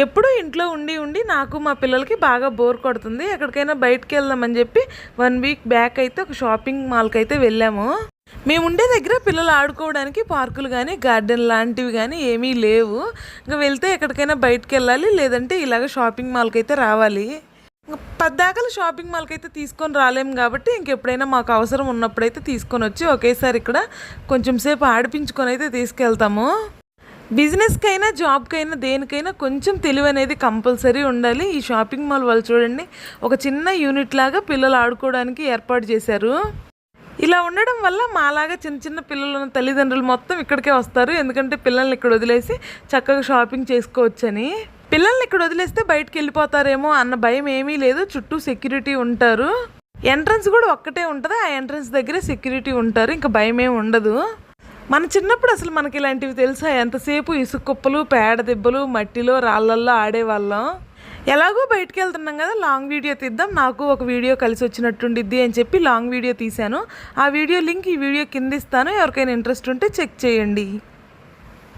ఎప్పుడూ ఇంట్లో ఉండి ఉండి నాకు మా పిల్లలకి బాగా బోర్ కొడుతుంది. ఎక్కడికైనా బయటకు వెళ్దామని చెప్పి వన్ వీక్ బ్యాక్ అయితే ఒక షాపింగ్ మాల్కి అయితే వెళ్ళాము. మేము ఉండే దగ్గర పిల్లలు ఆడుకోవడానికి పార్కులు కానీ గార్డెన్ లాంటివి కానీ ఏమీ లేవు. ఇంకా వెళ్తే ఎక్కడికైనా బయటకు వెళ్ళాలి లేదంటే ఇలాగ షాపింగ్ మాల్కి అయితే రావాలి. ఇంకా పద్దాకలు షాపింగ్ మాల్కి అయితే తీసుకొని రాలేము కాబట్టి ఇంకెప్పుడైనా మాకు అవసరం ఉన్నప్పుడైతే తీసుకొని వచ్చి ఒకేసారి ఇక్కడ కొంచెం సేపు ఆడిపించుకొని అయితే తీసుకెళ్తాము. బిజినెస్కైనా జాబ్కైనా దేనికైనా కొంచెం తెలివి అనేది కంపల్సరీ ఉండాలి. ఈ షాపింగ్ మాల్ వాళ్ళు చూడండి ఒక చిన్న యూనిట్ లాగా పిల్లలు ఆడుకోవడానికి ఏర్పాటు చేశారు. ఇలా ఉండడం వల్ల మాలాగా చిన్న చిన్న పిల్లలు ఉన్న తల్లిదండ్రులు మొత్తం ఇక్కడికే వస్తారు. ఎందుకంటే పిల్లల్ని ఇక్కడ వదిలేసి చక్కగా షాపింగ్ చేసుకోవచ్చని. పిల్లల్ని ఇక్కడ వదిలేస్తే బయటకు వెళ్ళిపోతారేమో అన్న భయం ఏమీ లేదు. చుట్టూ సెక్యూరిటీ ఉంటారు. ఎంట్రన్స్ కూడా ఒక్కటే ఉంటుంది. ఆ ఎంట్రన్స్ దగ్గరే సెక్యూరిటీ ఉంటారు. ఇంకా భయం ఏమి ఉండదు. మన చిన్నప్పుడు అసలు మనకి ఇలాంటివి తెలుసా? ఎంతసేపు ఇసుక కుప్పలు పేడ దెబ్బలు మట్టిలో రాళ్ళల్లో ఆడేవాళ్ళం. ఎలాగో బయటికి వెళ్తున్నాం కదా లాంగ్ వీడియో తీద్దాం. నాకు ఒక వీడియో కలిసి వచ్చినట్టుండిద్ది అని చెప్పి లాంగ్ వీడియో తీశాను. ఆ వీడియో లింక్ ఈ వీడియో కింద ఇస్తాను. ఎవరికైనా ఇంట్రెస్ట్ ఉంటే చెక్ చేయండి.